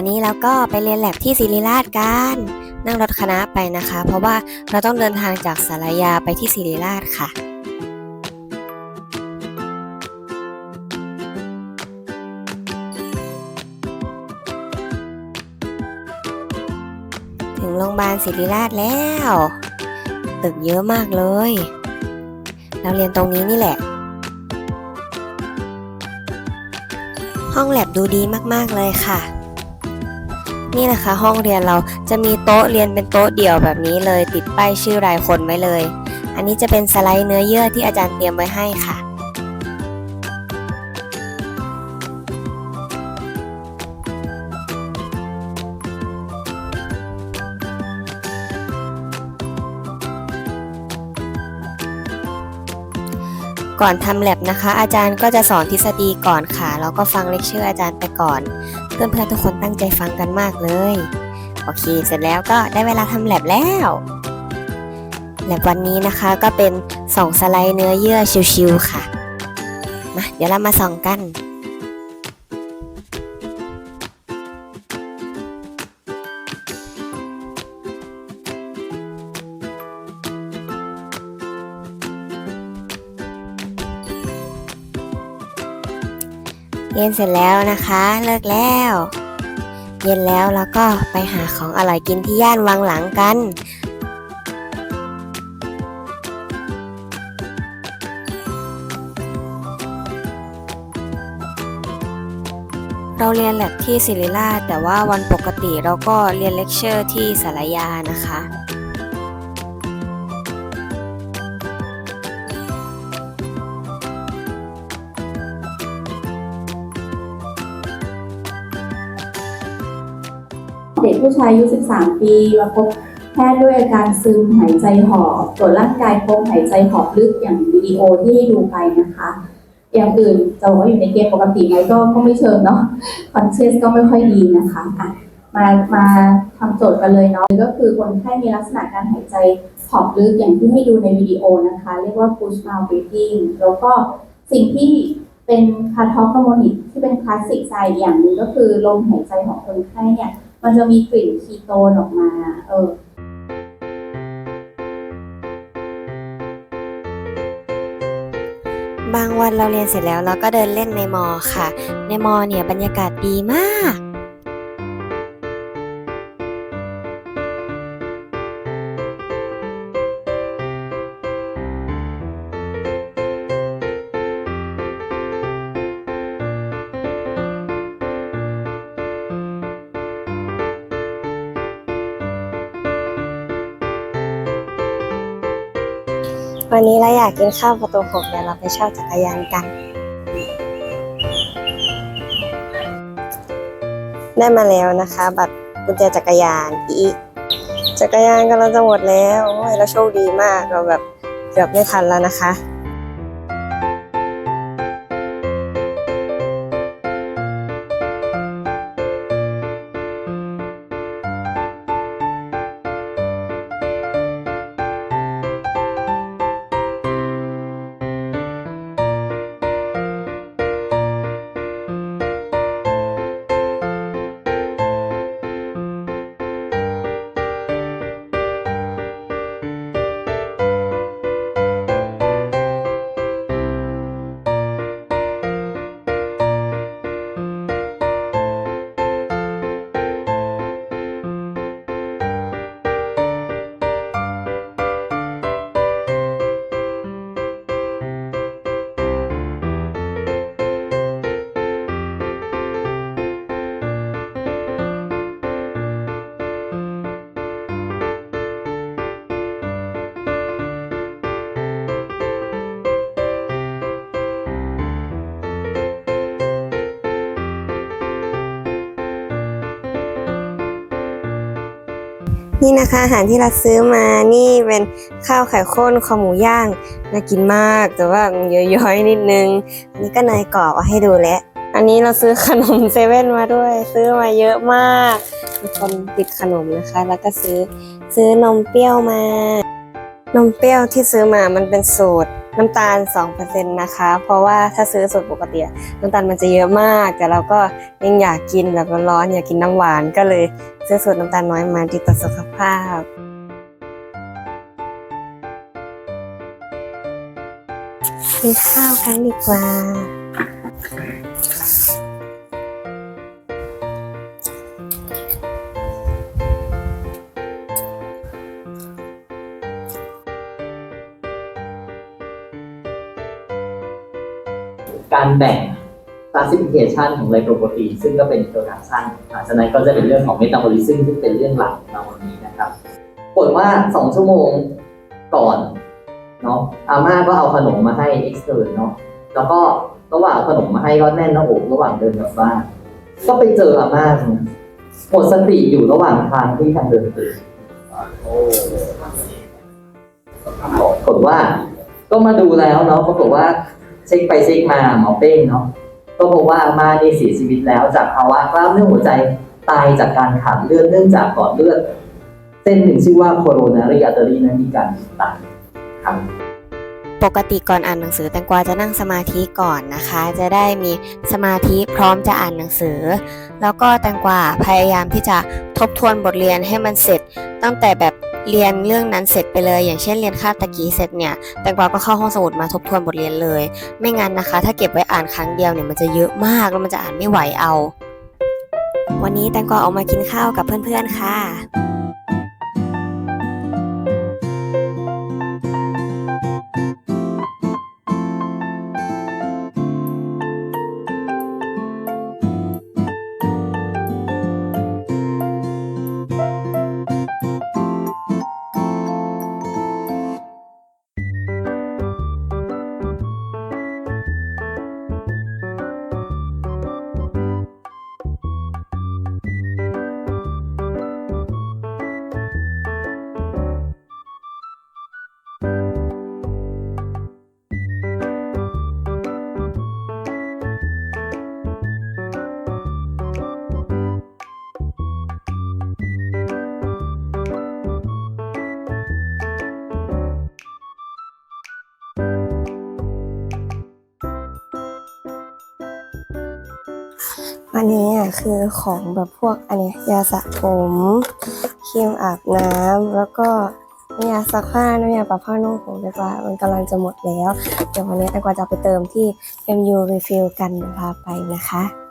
วันนี้เราก็ไปเรียนแลบที่ศิริราชกันนั่งรถคณะไปนะคะ เพราะว่าเราต้องเดินทางจากสารยาไปที่ศิริราชค่ะถึงโรงพยาบาลศิริราชแล้ว ตึกเยอะมากเลย เราเรียนตรงนี้นี่แหละ ห้องแลบดูดีมาก ๆ เลยค่ะ นี่นะคะห้องเรียนเราจะมีโต๊ะเรียนเป็นโต๊ะเดี่ยวแบบนี้เลย ติดป้ายชื่อรายคนไว้เลย อันนี้จะเป็นสไลด์เนื้อเยื่อที่อาจารย์เตรียมไว้ให้ค่ะก่อนทำแลบนะคะ อาจารย์ก็จะสอนทฤษฎีก่อนค่ะแล้วก็ฟังเลคเชอร์อาจารย์ไปก่อน เพื่อนๆทุกคนตั้งใจฟังกันมากเลย โอเค เสร็จแล้วก็ได้เวลาทำแลบแล้วแลบวันนี้นะคะก็เป็นส่องสไลด์เนื้อเยื่อชิวๆค่ะ มาเดี๋ยวเรามาส่องกัน เรียนเสร็จแล้วนะคะ เลิกแล้ว เย็นแล้วแล้วก็ไปหาของอร่อยกินที่ย่านวังหลังกันเราเรียนแลบที่ศิริราชแต่ว่าวันปกติเราก็เรียนเลคเชอร์ที่สารยานะคะ เด็กผู้ชายอายุ 13 ปีมาพบแพทย์ด้วยอาการซึมหายใจหอบตรวจร่างกายพบหายใจหอบลึกอย่างวิดีโอที่ให้ดูไปนะคะ อย่างอื่นจะบอกว่าอยู่ในเกณฑ์ปกติไหมก็ก็ไม่เชิงเนาะคอนเชสก็ไม่ค่อยดีนะคะอะมามาทำโจทย์กันเลยเนาะก็คือคนไข้มีลักษณะการหายใจหอบลึกอย่างที่ให้ดูในวิดีโอนะคะ เรียกว่า push mouth breathing แล้วก็สิ่งที่เป็นคาร์ทอปโมนิกที่เป็นคลาสสิกไซด์อย่างหนึ่งก็คือลมหายใจของคนไข้เนี่ย มันจะมีกลิ่นคีโตนออกมา เออบางวันเราเรียนเสร็จแล้วเราก็เดินเล่นในมอค่ะ ในมอเนี่ยบรรยากาศดีมาก วันนี้เราอยากกินข้าวประตูหกเดี๋ยวเราไปเช่าจักรยานกัน ได้มาแล้วนะคะ บัตรกุญแจจักรยานอีจักรยานกำลังจะหมดแล้วโอ้ยเราโชคดีมากเราแบบเกือบไม่ทันแล้วนะคะ นี่นะคะอาหารที่เราซื้อมานี่เป็นข้าวไข่ข้นคอหมูย่างน่ากินมากแต่ว่ามันเยอะย้อยนิดนึงอันนี้ก็เนยกรอบเอาให้ดูแล้วอันนี้เราซื้อขนมเซเว่นมาด้วย ซื้อมาเยอะมากมีคนติดขนมนะคะ แล้วก็ซื้อซื้อนมเปรี้ยวมา นมเปรี้ยวที่ซื้อมามันเป็นสูตร น้ำตาล 2%นะคะ เพราะว่าถ้าซื้อสดปกติน้ำตาลมันจะเยอะมาก แต่เราก็ยังอยากกินแบบร้อนๆอยากกินน้ำหวานก็เลยซื้อสดน้ำตาลน้อยมาดีต่อสุขภาพกินข้าวกันดีกว่า การแบ่ง classification ของไลโปรโปรตีนซึ่งก็เป็นตัวการสร้างหลังจากนั้นก็จะเป็นเรื่องของ metabolism ซึ่งเป็นเรื่องหลักของเราวันนี้นะครับผลว่า 2 ชั่วโมงก่อนเนาะอาม่าก็เอาขนมมาให้ extern เนาะแล้วก็ระหว่างขนมมาให้ก็แน่นหน้าอกระหว่างเดินกลับบ้านก็ไปเจออาม่าหมดสติอยู่ระหว่างทางที่ทางเดินตื่นผลว่าก็มาดูแล้วเนาะปรากฏว่า เช็คไปเช็คมาหมอเป้งเนาะก็พบว่าอามานี่เสียชีวิตแล้วจากภาวะกล้ามเนื้อหัวใจตายจากการขาดเลือดเนื่องจากหลอดเลือด เส้นหนึ่งชื่อว่า coronary artery นั้นมีการตันครับปกติก่อนอ่านหนังสือแตงกวาจะนั่งสมาธิก่อนนะคะ จะได้มีสมาธิพร้อมจะอ่านหนังสือ แล้วก็แตงกวาพยายามที่จะทบทวนบทเรียนให้มันเสร็จ ตั้งแต่แบบ เรียนเรื่องนั้นเสร็จไปเลย อย่างเช่นเรียนคาบตะกี้เสร็จเนี่ยแตงกวาก็เข้าห้องสมุดมาทบทวนบทเรียนเลย ไม่งั้นนะคะ ถ้าเก็บไว้อ่านครั้งเดียวเนี่ยมันจะเยอะมากแล้วมันจะอ่านไม่ไหวเอา วันนี้แตงกวาออกมากินข้าวกับเพื่อนๆค่ะ อันนี้อะคือของแบบพวกอันนี้ยาสระผมครีมอาบน้ำแล้วก็น้ำยาซักผ้าน้ำยาปรับผ้านุ่งผมเรียกว่ามันกำลังจะหมดแล้ว เดี๋ยววันนี้แตงกวาจะไปเติมที่ MU Refill กันพาไปนะคะ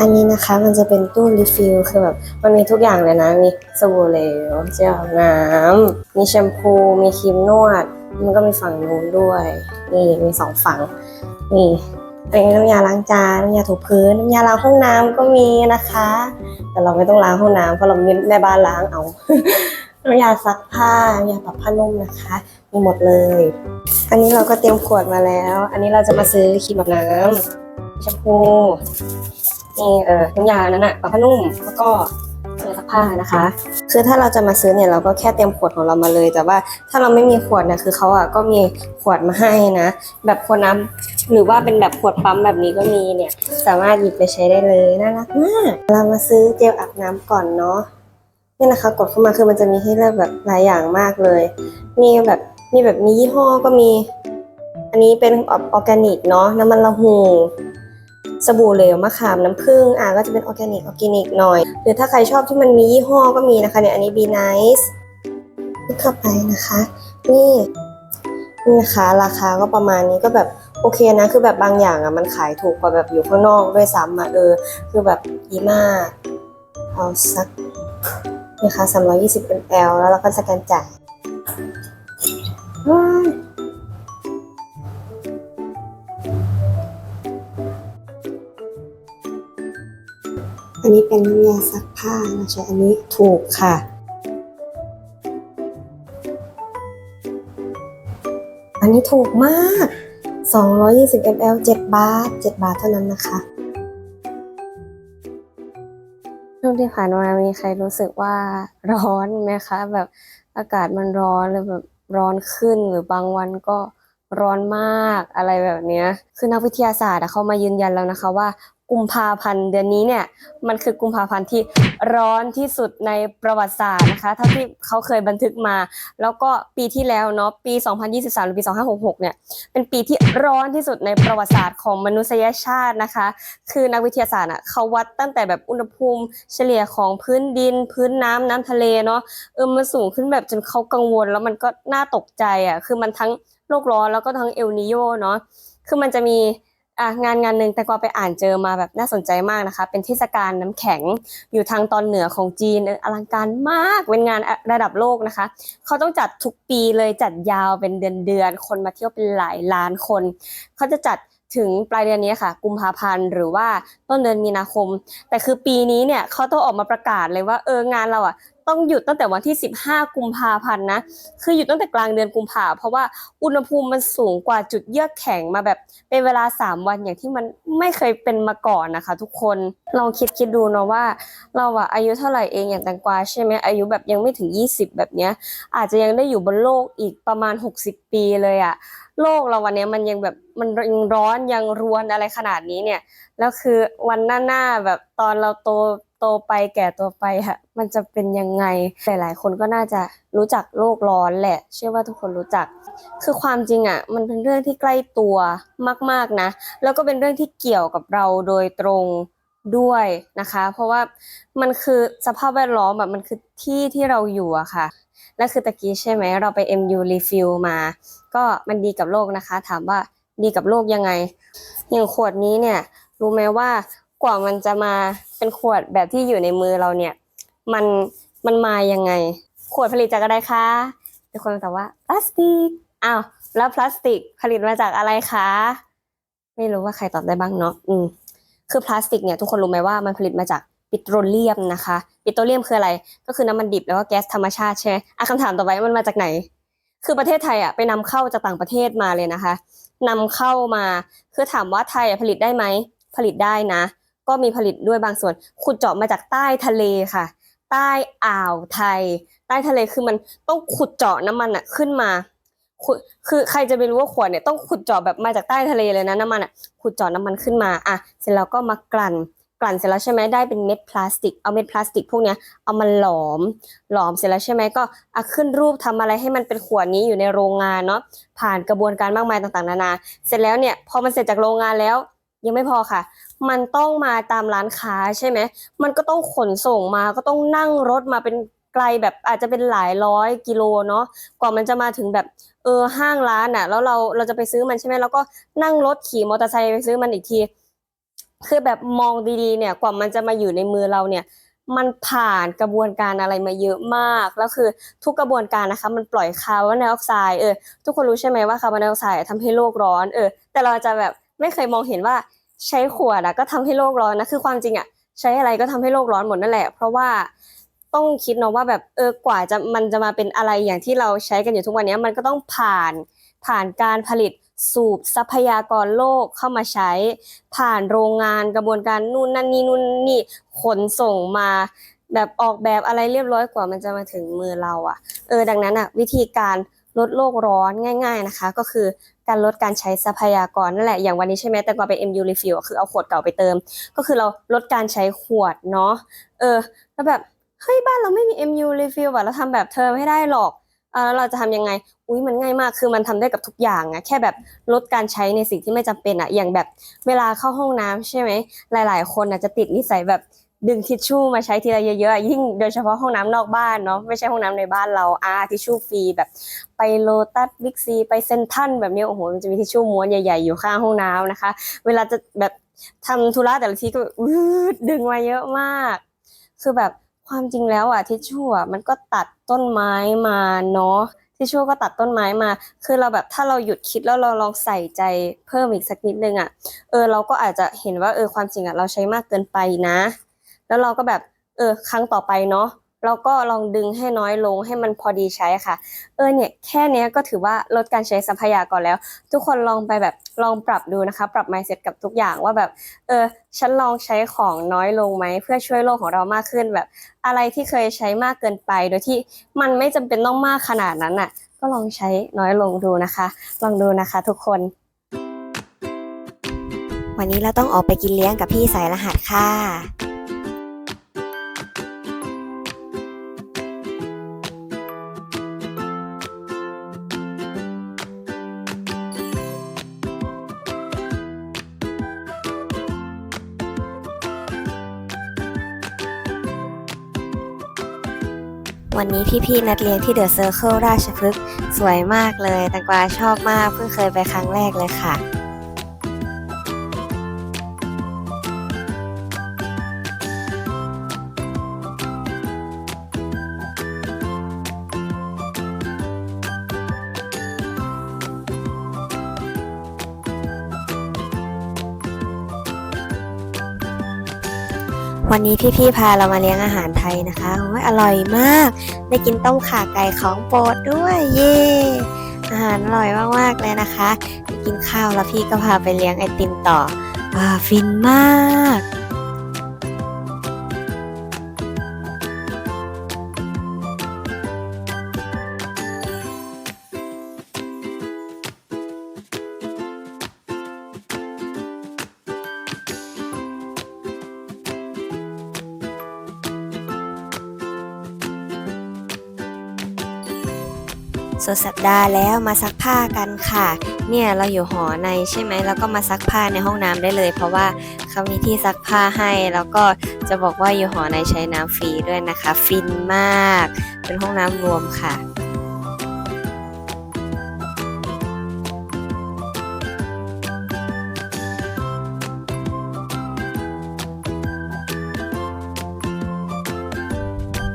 อันนี้นะคะมันจะเป็นตู้รีฟิลคือแบบมันมีทุกอย่างเลยนะ มีสบู่เหลวเจลน้ำมีแชมพู มีครีมนวด มันก็มีฝั่งนู้นด้วยนี่มีสองฝั่งนี่เป็นน้ำยาล้างจานน้ำยาถูพื้นน้ำยาล้างห้องน้ำก็มีนะคะ แต่เราไม่ต้องล้างห้องน้ำเพราะเรามีแม่บ้านล้างเอาน้ำยาซักผ้าน้ำยาปรับผ้านุ่มนะคะ มีหมดเลย อันนี้เราก็เตรียมขวดมาแล้ว อันนี้เราจะมาซื้อครีมอาบน้ำแชมพู นี่เออน้ำยานั้นอะปรับผ้านุ่มแล้วก็เครื่องซักผ้านะคะ คือถ้าเราจะมาซื้อเนี่ยเราก็แค่เตรียมขวดของเรามาเลย แต่ว่าถ้าเราไม่มีขวดเนี่ยคือเขาอะก็มีขวดมาให้นะ แบบขวดน้ำหรือว่าเป็นแบบขวดปั๊มแบบนี้ก็มีเนี่ย สามารถหยิบไปใช้ได้เลยน่ารักมาก เรามาซื้อเจลอาบน้ำก่อนเนาะนี่นะคะกดเข้ามาคือมันจะมีให้เลือกแบบหลายอย่างมากเลย มีแบบมีแบบมียี่ห้อก็มี อันนี้เป็นออร์แกนิกเนาะน้ำมันละหู สบู่เหลวมะขามน้ำผึ้งอะก็จะเป็นออร์แกนิกออร์แกนิกหน่อย หรือถ้าใครชอบที่มันมียี่ห้อก็มีนะคะเนี่ยอันนี้ Be Nice นี่เข้าไปนะคะ นี่นี่นะคะราคาก็ประมาณนี้ก็แบบโอเคนะคือแบบบางอย่างอะมันขายถูกกว่าแบบอยู่ข้างนอกด้วยซ้ำอะเออ คือแบบดีมากเอาสักนี่ค่ะ320 ml แล้วเราก็สแกนจ่ายว้า อันนี้เป็นน้ำยาซักผ้าเราใช้อันนี้ถูกค่ะ อันนี้ถูกมาก 220 ml 7 บาท 7 บาทเท่านั้นนะคะช่วงที่ผ่านมามีใครรู้สึกว่าร้อนไหมคะ แบบอากาศมันร้อนเลยแบบร้อนขึ้นหรือบางวันก็ร้อนมากอะไรแบบเนี้ยคือนักวิทยาศาสตร์เขามายืนยันแล้วนะคะว่า กุมภาพันธ์เดือนนี้เนี่ยมันคือกุมภาพันธ์ที่ร้อนที่สุดในประวัติศาสตร์นะคะเท่าที่เขาเคยบันทึกมา แล้วก็ปีที่แล้วเนาะปี 2023 หรือปี 2566 เนี่ยเป็นปีที่ร้อนที่สุดในประวัติศาสตร์ของมนุษยชาตินะคะ คือนักวิทยาศาสตร์อะเขาวัดตั้งแต่แบบอุณหภูมิเฉลี่ยของพื้นดิน พื้นน้ำน้ำทะเลเนาะเออมันสูงขึ้นแบบจนเขากังวล แล้วมันก็น่าตกใจอะคือมันทั้งโลกร้อนแล้วก็ทั้งเอลนิโยเนาะคือมันจะมี อะงานงานหนึ่งแต่ก็ไปอ่านเจอมาแบบน่าสนใจมากนะคะ เป็นเทศกาลน้ำแข็งอยู่ทางตอนเหนือของจีนอลังการมากเป็นงานระดับโลกนะคะ เขาต้องจัดทุกปีเลยจัดยาวเป็นเดือนเดือนคนมาเที่ยวเป็นหลายล้านคน เขาจะจัดถึงปลายเดือนนี้ค่ะ กุมภาพันธ์หรือว่าต้นเดือนมีนาคม แต่คือปีนี้เนี่ยเขาต้องออกมาประกาศเลยว่าเอองานเราอะ ต้องหยุดตั้งแต่วันที่ 15 กุมภาพันธ์นะ คือหยุดตั้งแต่กลางเดือนกุมภาเพราะว่าอุณหภูมิมันสูงกว่าจุดเยือกแข็งมาแบบเป็นเวลา 3 วันอย่างที่มันไม่เคยเป็นมาก่อนนะคะ ทุกคนลองคิดคิดดูเนาะว่า เราอะอายุเท่าไหร่เองอย่างแตงกวาใช่ไหมอายุแบบยังไม่ถึง 20 แบบเนี้ย อาจจะยังได้อยู่บนโลกอีกประมาณ 60 ปีเลยอะโลกเราวันนี้มันยังแบบมันยังร้อนยังรวนอะไรขนาดนี้เนี่ยแล้วคือวันหน้าๆแบบตอนเราโต โตไปแก่ตัวไปฮะมันจะเป็นยังไงหลายๆ คนก็น่าจะรู้จักโลกร้อนแหละ เชื่อว่าทุกคนรู้จัก คือความจริงอะมันเป็นเรื่องที่ใกล้ตัวมากๆนะ แล้วก็เป็นเรื่องที่เกี่ยวกับเราโดยตรงด้วยนะคะ เพราะว่ามันคือสภาพแวดล้อมแบบมันคือที่ที่เราอยู่อะค่ะและคือตะกี้ใช่ไหมเราไป MU refill มา ก็มันดีกับโลกนะคะ ถามว่าดีกับโลกยังไงอย่างขวดนี้เนี่ยรู้ไหมว่า กว่ามันจะมาเป็นขวดแบบที่อยู่ในมือเราเนี่ย มันมันมายังไง ขวดผลิตจากอะไรคะทุกคนตอบว่าพลาสติกอ้าวแล้วพลาสติกผลิตมาจากอะไรคะ ไม่รู้ว่าใครตอบได้บ้างเนาะอืมคือพลาสติกเนี่ยทุกคนรู้ไหมว่ามันผลิตมาจากปิโตรเลียมนะคะ ปิโตรเลียมคืออะไร ก็คือน้ำมันดิบแล้วก็แก๊สธรรมชาติใช่ไหมอะคำถามต่อไปมันมาจากไหน คือประเทศไทยอะไปนำเข้าจากต่างประเทศมาเลยนะคะนำเข้ามาคือถามว่าไทยผลิตได้ไหมผลิตได้นะ ก็มีผลิตด้วยบางส่วน ขุดเจาะมาจากใต้ทะเลค่ะ ใต้อ่าวไทย ใต้ทะเลคือมันต้องขุดเจาะน้ำมันอะขึ้นมาคือใครจะไปรู้ว่าขวดเนี่ยต้องขุดเจาะแบบมาจากใต้ทะเลเลยนะน้ำมันอะขุดเจาะน้ำมันขึ้นมาอะเสร็จแล้วก็มากลั่นกลั่นเสร็จแล้วใช่ไหมได้เป็นเม็ดพลาสติก เอาเม็ดพลาสติกพวกเนี้ยเอามาหลอม หลอมเสร็จแล้วใช่ไหมก็เอาขึ้นรูปทำอะไรให้มันเป็นขวดนี้อยู่ในโรงงานเนาะผ่านกระบวนการมากมายต่างๆ นานา เสร็จแล้วเนี่ยพอมันเสร็จจากโรงงานแล้ว ยังไม่พอค่ะ มันต้องมาตามร้านค้าใช่ไหม มันก็ต้องขนส่งมาก็ต้องนั่งรถมาเป็นไกลแบบอาจจะเป็นหลายร้อยกิโลเนาะ กว่ามันจะมาถึงแบบเออห้างร้านอะ แล้วเราเราจะไปซื้อมันใช่ไหมแล้วก็นั่งรถขี่มอเตอร์ไซค์ไปซื้อมันอีกที คือแบบมองดีๆเนี่ย กว่ามันจะมาอยู่ในมือเราเนี่ย มันผ่านกระบวนการอะไรมาเยอะมาก แล้วคือทุกกระบวนการนะคะ มันปล่อยคาร์บอนไดออกไซด์เออทุกคนรู้ใช่ไหมว่าคาร์บอนไดออกไซด์ทำให้โลกร้อนเออแต่เราจะแบบ ไม่เคยมองเห็นว่าใช้ขวดอะก็ทำให้โลกร้อนนะคือความจริงอะใช้อะไรก็ทำให้โลกร้อนหมดนั่นแหละ เพราะว่าต้องคิดเนาะว่าแบบเออกว่าจะมันจะมาเป็นอะไรอย่างที่เราใช้กันอยู่ทุกวันนี้มันก็ต้องผ่านผ่านการผลิตสูบทรัพยากรโลกเข้ามาใช้ ผ่านโรงงานกระบวนการนู่นนั่นนี่นู่นนี่ขนส่งมา แบบออกแบบอะไรเรียบร้อยกว่ามันจะมาถึงมือเราอะ่ะ เออดังนั้นอะ่ะวิธีการลดโลกร้อนง่าย ๆนะคะ ก็คือ การลดการใช้ทรัพยากรนั่นแหละอย่างวันนี้ใช่ไหมแต่ก่อนไป MU refill คือเอาขวดเก่าไปเติม ก็คือเราลดการใช้ขวดเนาะเออแล้วแบบเฮ้ยบ้านเราไม่มี MU refill ว่ะเราทำแบบเธอไม่ได้หรอก แล้วเราจะทำยังไง อุ้ยมันง่ายมากคือมันทำได้กับทุกอย่างอะแค่แบบลดการใช้ในสิ่งที่ไม่จำเป็นอะอย่างแบบเวลาเข้าห้องน้ำใช่ไหมหลาย ๆ คนอะจะติดนิสัยแบบดึงทิชชู่มาใช้ทีละเยอะๆ ยิ่งโดยเฉพาะห้องน้ำนอกบ้านเนาะไม่ใช่ห้องน้ำในบ้านเราอาทิชชู่ฟรีแบบ ไปโลตัสบิ๊กซีไปเซนทันแบบนี้โอ้โหมันจะมีทิชชู่ม้วนใหญ่ๆ อยู่ข้างห้องน้ำนะคะ เวลาจะแบบทำธุระแต่ละทีก็ดดึงมาเยอะมาก คือแบบความจริงแล้วอะทิชชู่อะมันก็ตัด ต้นไม้มาเนาะทิชชู่ก็ตัดต้นไม้มา คือเราแบบถ้าเราหยุดคิดแล้วเราลองใส่ใจเพิ่มอีกสักนิดนึงอะ เออเราก็อาจจะเห็นว่าเออความจริงอะเราใช้มากเกินไปนะ แล้วเราก็แบบเออครั้งต่อไปเนาะ เราก็ลองดึงให้น้อยลงให้มันพอดีใช้ค่ะ เออเนี่ยแค่เนี้ยก็ถือว่าลดการใช้ทรัพยากรแล้ว ทุกคนลองไปแบบลองปรับดูนะคะ ปรับ mindset กับทุกอย่างว่าแบบเออฉันลองใช้ของน้อยลงไหมเพื่อช่วยโลกของเรามากขึ้นแบบ อะไรที่เคยใช้มากเกินไป โดยที่มันไม่จำเป็นต้องมากขนาดนั้นน่ะ ก็ลองใช้น้อยลงดูนะคะ ลองดูนะคะ ทุกคน วันนี้เราต้องออกไปกินเลี้ยงกับพี่สายรหัสค่ะ วันนี้พี่ๆนัดเลี้ยงที่เดอะเซอร์เคิลราชพฤกษ์สวยมากเลยแตงกวาชอบมากเพิ่งเคยไปครั้งแรกเลยค่ะ วันนี้พี่ๆพาเรามาเลี้ยงอาหารไทยนะคะโอ้ยอร่อยมาก ได้กินต้มข่าไก่ของโปรดด้วย เย่อาหารอร่อยมากๆเลยนะคะไปกินข้าวแล้วพี่ก็พาไปเลี้ยงไอติมต่อ อ่า ฟินมาก ดสัปดาห์แล้วมาซักผ้ากันค่ะ เนี่ยเราอยู่หอในใช่ไหมแล้วก็มาซักผ้าในห้องน้ำได้เลย เพราะว่าเขามีที่ซักผ้าให้แล้วก็จะบอกว่าอยู่หอในใช้น้ำฟรีด้วยนะคะ ฟินมาก เป็นห้องน้ำรวมค่ะ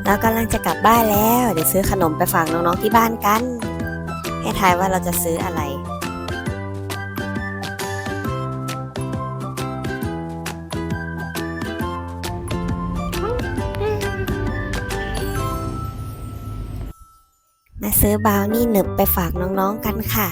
เรากำลังจะกลับบ้านแล้ว เดี๋ยวซื้อขนมไปฝากน้องๆที่บ้านกัน ให้ทายว่าเราจะซื้ออะไร มาซื้อบราวนี่หนึบไปฝากน้องๆกันค่ะ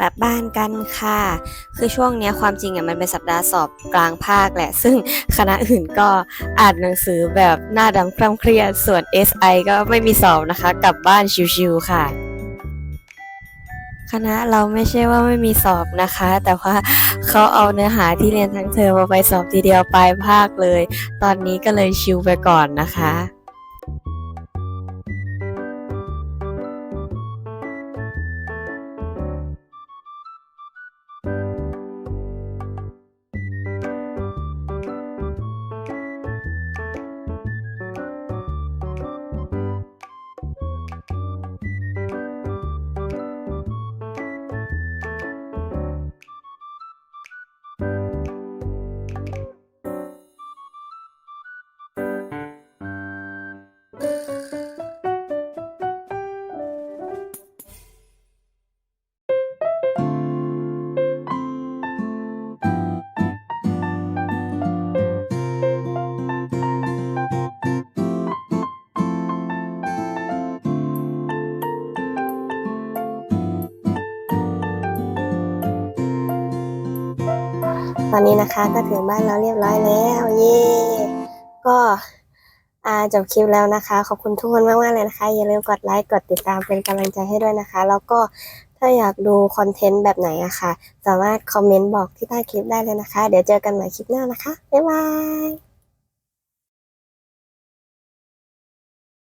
กลับบ้านกันค่ะ คือช่วงนี้ความจริงอะมันเป็นสัปดาห์สอบกลางภาคแหละ ซึ่งคณะอื่นก็อ่านหนังสือแบบหน้าดำคร่ำเครียด ส่วน SI ก็ไม่มีสอบนะคะ กลับบ้านชิวๆค่ะ คณะเราไม่ใช่ว่าไม่มีสอบนะคะ แต่ว่าเขาเอาเนื้อหาที่เรียนทั้งเทอมมาไปสอบทีเดียวปลายภาคเลย ตอนนี้ก็เลยชิวไปก่อนนะคะ ตอนนี้นะคะก็ถึงบ้านเราเรียบร้อยแล้วเย่ก็อาจบคลิปแล้วนะคะ ขอบคุณทุกคนมากมากเลยนะคะ อย่าลืมกดไลค์กดติดตามเป็นกำลังใจให้ด้วยนะคะ แล้วก็ถ้าอยากดูคอนเทนต์แบบไหนอะค่ะ สามารถคอมเมนต์บอกที่ใต้คลิปได้เลยนะคะ เดี๋ยวเจอกันใหม่คลิปหน้านะคะ บ๊ายบาย